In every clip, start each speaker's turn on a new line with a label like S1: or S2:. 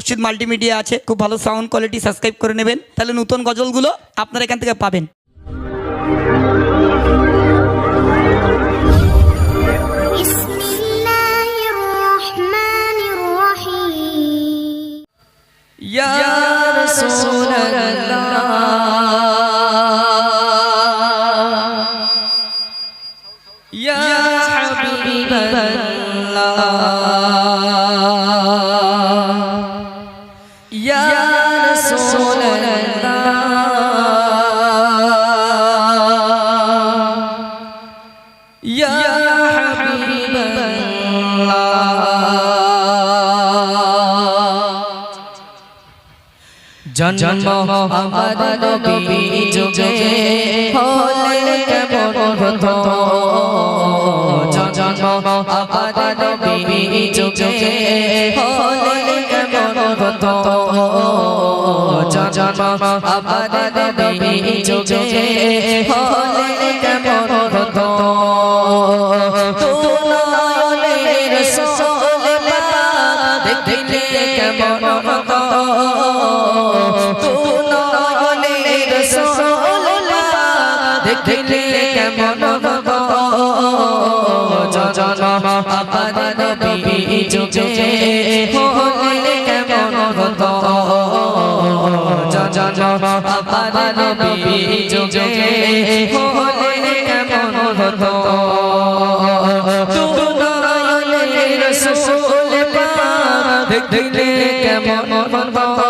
S1: মসজিদ মাল্টিমিডিয়া আছে, খুব ভালো সাউন্ড কোয়ালিটি সাবস্ক্রাইব করে নেবেন। তাহলে নতুন গজলগুলো আপনারা এখান থেকে পাবেন।
S2: জন্ম আমার নবী যুগে হলে কেমন হতো? জন্ম আমার নবী যুগে হলে কেমন হতো? জন্ম আমার নবী যুগে হলে কেমন হতো? দেখলে কেমন দেখলে কেমন জন্ম আমার নবী যুগে হলে কেমন জন্ম আমার নবী যুগে হলে কেমন দেখলে কেমন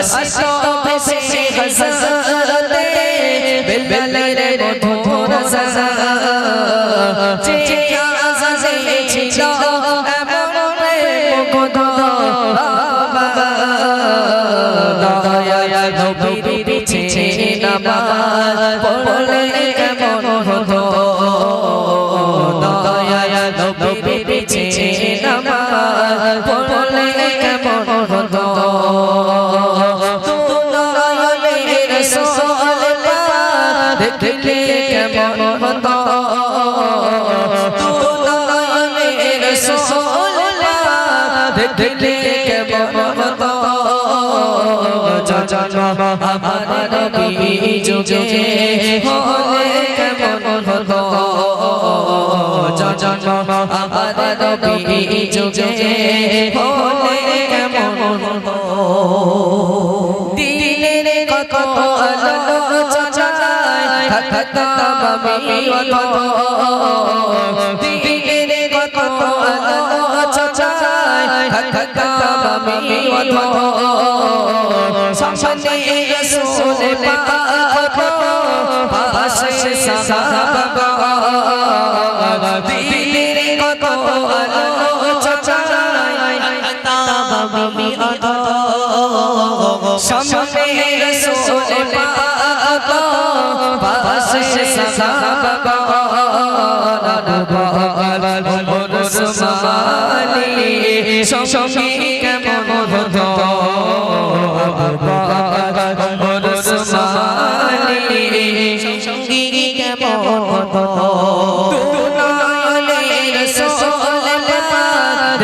S2: আসতো ভেসে হসতে বেলবেলের মতো রাজা যে আসাসে ছিল এমন প্রেম কত দয়া নবীর পিছে নামাজ পড়লে দেখলে কেমন হতো দেখলে কেমন হতো আমার নবী যুগে হলে কেমন হতো আমার নবী যুগে হলে কেমন হতো দিলের কত আলোচনায় আমি অত দিলের কত আলোচনায় থাকতাম আমি অত সামনে রসুল পাক পাশে সাহাবা দিলের কত আলোচনায় থাকতাম আমি অত সামনে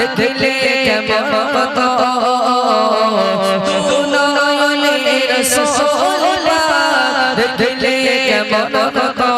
S2: দেখলে কেমন দেখলে কেমন